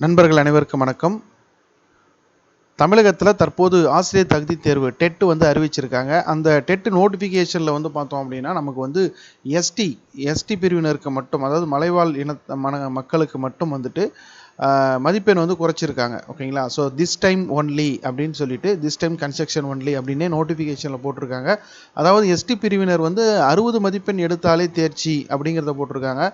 நண்பர்கள் அனைவருக்கும் வணக்கம். தமிழகத்தில் தற்போது ஆசிரியர் தகுதி தேர்வு டெட்டு வந்து அறிவிச்சிருக்காங்க. அந்த டெட்டு நோட்டிஃபிகேஷனில் வந்து பார்த்தோம் அப்படின்னா நமக்கு வந்து எஸ்டி எஸ்டி பிரிவினருக்கு மட்டும் அதாவது மலைவாழ் இன மன மக்களுக்கு மட்டும் வந்துட்டு மதிப்பெண் வந்து குறைச்சிருக்காங்க ஓகேங்களா? ஸோ திஸ் டைம் ஒன்லி அப்படின்னு சொல்லிட்டு திஸ் டைம் கன்ஸ்ட்ரக்ஷன் ஒன்லி அப்படின்னே நோட்டிஃபிகேஷனில் போட்டிருக்காங்க. அதாவது எஸ்டி பிரிவினர் வந்து அறுபது மதிப்பெண் எடுத்தாலே தேர்ச்சி அப்படிங்கிறத போட்டிருக்காங்க.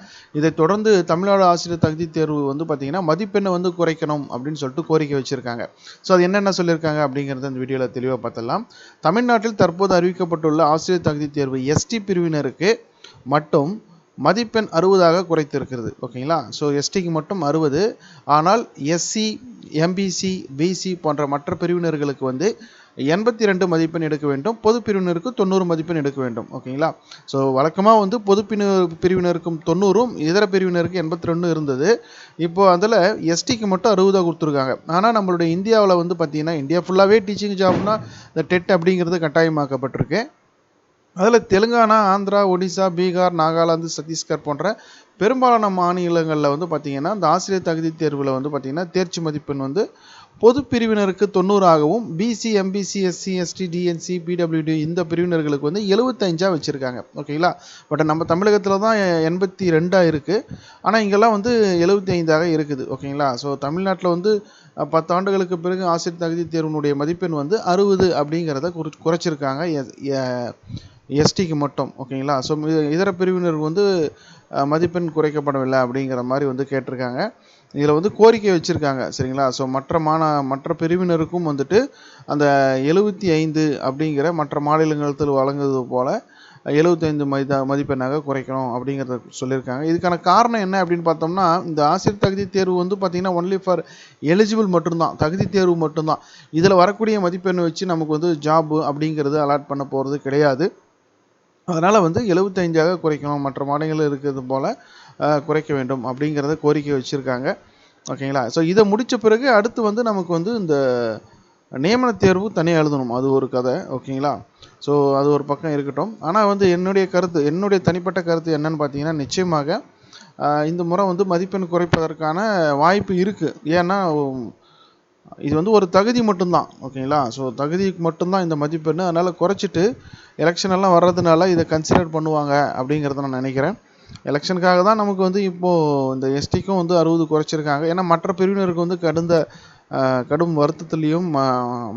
இதை தொடர்ந்து தமிழ்நாடு ஆசிரியர் தகுதி தேர்வு வந்து பார்த்தீங்கன்னா மதிப்பெண்ணை வந்து குறைக்கணும் அப்படின்னு சொல்லிட்டு கோரிக்கை வச்சுருக்காங்க. ஸோ அது என்னென்ன சொல்லியிருக்காங்க அப்படிங்கிறத இந்த வீடியோவில் தெளிவாக பார்த்தலாம் தமிழ்நாட்டில் தற்போது அறிவிக்கப்பட்டுள்ள ஆசிரியர் தகுதி தேர்வு எஸ்டி பிரிவினருக்கு மட்டும் மதிப்பெண் அறுபதாக குறைத்திருக்கிறது ஓகேங்களா? ஸோ எஸ்டிக்கு மட்டும் அறுபது. ஆனால் எஸ்சி எம்பிசி பிசி போன்ற மற்ற பிரிவினர்களுக்கு வந்து எண்பத்தி ரெண்டு மதிப்பெண் எடுக்க வேண்டும். பொது பிரிவினருக்கு தொண்ணூறு மதிப்பெண் எடுக்க வேண்டும் ஓகேங்களா? ஸோ வழக்கமாக வந்து பொது பிரிவினருக்கும் தொண்ணூறும் இதர பிரிவினருக்கு எண்பத்தி ரெண்டும் இருந்தது. இப்போ அதில் எஸ்டிக்கு மட்டும் அறுபதாக கொடுத்துருக்காங்க. ஆனால் நம்மளுடைய இந்தியாவில் வந்து பார்த்திங்கன்னா இந்தியா ஃபுல்லாகவே டீச்சிங் ஜாப்னா இந்த டெட் அப்படிங்கிறது கட்டாயமாக்கப்பட்டிருக்கு. அதில் தெலுங்கானா ஆந்திரா ஒடிசா பீகார் நாகாலாந்து சத்தீஸ்கர் போன்ற பெரும்பாலான மாநிலங்களில் வந்து பார்த்திங்கன்னா இந்த ஆசிரியர் தகுதி தேர்வில் வந்து பார்த்திங்கன்னா தேர்ச்சி மதிப்பெண் வந்து பொது பிரிவினருக்கு தொண்ணூறாகவும் BC MBC SC ST DNC PWD இந்த பிரிவினர்களுக்கு வந்து எழுபத்தஞ்சா வச்சுருக்காங்க. ஓகேங்களா? பட் நம்ம தமிழகத்தில் தான் எண்பத்தி ரெண்டாக இருக்குது ஆனால் இங்கெல்லாம் வந்து எழுபத்தி ஐந்தாக இருக்குது. ஓகேங்களா? ஸோ தமிழ்நாட்டில் வந்து பத்தாண்டுகளுக்கு பத்து ஆண்டுகளுக்கு பிறகு ஆசிரியர் தகுதி தேர்வினுடைய மதிப்பெண் வந்து அறுபது அப்படிங்கிறத குறி குறைச்சிருக்காங்க. எ- எஸ்டிக்கு மட்டும் ஓகேங்களா? ஸோ இதர பிரிவினருக்கு வந்து மதிப்பெண் குறைக்கப்படவில்லை அப்படிங்கிற மாதிரி வந்து கேட்டிருக்காங்க. இதில் வந்து கோரிக்கை வச்சுருக்காங்க சரிங்களா? ஸோ மற்ற மாநா மற்ற பிரிவினருக்கும் வந்துட்டு அந்த எழுபத்தி ஐந்து அப்படிங்கிற மற்ற மாநிலங்களுக்கு வழங்குவது போல் எழுபத்தைந்து மதித மதிப்பெண்ணாக குறைக்கணும் அப்படிங்கிறத சொல்லியிருக்காங்க. இதுக்கான காரணம் என்ன அப்படின்னு பார்த்தோம்னா இந்த ஆசிரியர் தகுதி தேர்வு வந்து பார்த்திங்கன்னா ஒன்லி ஃபார் எலிஜிபிள் மட்டும்தான். தகுதி தேர்வு மட்டும்தான். இதில் வரக்கூடிய மதிப்பெண்ணை வச்சு நமக்கு வந்து ஜாப் அப்படிங்கிறது அலாட் பண்ண போகிறது கிடையாது. அதனால் வந்து எழுபத்தஞ்சாக குறைக்கணும். மற்ற மாநிலங்கள் இருக்கிறது போல் குறைக்க வேண்டும் அப்படிங்கிறத கோரிக்கை வச்சுருக்காங்க. ஓகேங்களா? ஸோ இதை முடித்த பிறகு அடுத்து வந்து நமக்கு வந்து இந்த நியமன தேர்வு தனியாக எழுதணும். அது ஒரு கதை ஓகேங்களா? ஸோ அது ஒரு பக்கம் இருக்கட்டும். ஆனால் வந்து என்னுடைய கருத்து என்னுடைய தனிப்பட்ட கருத்து என்னன்னு பார்த்தீங்கன்னா நிச்சயமாக இந்த முறை வந்து மதிப்பெண் குறைப்பதற்கான வாய்ப்பு இருக்குது ஏன்னா இது வந்து ஒரு தகுதி மட்டும்தான் ஓகேங்களா? ஸோ தகுதிக்கு மட்டும்தான் இந்த மதிப்பெண் அதனால் குறைச்சிட்டு எலெக்ஷன் எல்லாம் வர்றதுனால இதை கன்சிடர் பண்ணுவாங்க அப்படிங்கிறத நான் நினைக்கிறேன். எலெக்ஷனுக்காக தான் நமக்கு வந்து இப்போது இந்த எஸ்டிக்கும் வந்து அறுபது குறைச்சிருக்காங்க. ஏன்னா மற்ற பிரிவினருக்கு வந்து கடந்த கடும் வருத்தத்துலேயும்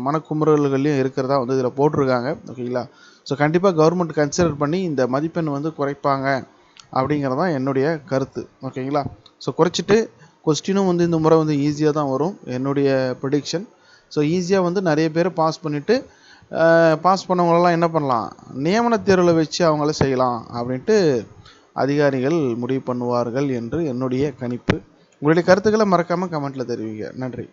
மனக்குமுறல்கள்லையும் இருக்கிறதா வந்து இதில் போட்டிருக்காங்க. ஓகேங்களா? ஸோ கண்டிப்பாக கவர்மெண்ட் கன்சிடர் பண்ணி இந்த மதிப்பெண் வந்து குறைப்பாங்க அப்படிங்கிறது தான் என்னுடைய கருத்து. ஓகேங்களா? ஸோ குறைச்சிட்டு கொஸ்டினும் வந்து இந்த முறை வந்து ஈஸியாக தான் வரும் என்னுடைய ப்ரிடிக்ஷன் ஸோ ஈஸியாக வந்து நிறைய பேர் பாஸ் பண்ணிவிட்டு பாஸ் பண்ணவங்களெல்லாம் என்ன பண்ணலாம்? நியமன தேர்வில் வச்சு அவங்கள செய்யலாம் அப்படின்ட்டு அதிகாரிகள் முடிவு பண்ணுவார்கள் என்று என்னுடைய கணிப்பு. உங்களுடைய கருத்துக்களை மறக்காமல் கமெண்ட்டில் தெரிவிங்க. நன்றி.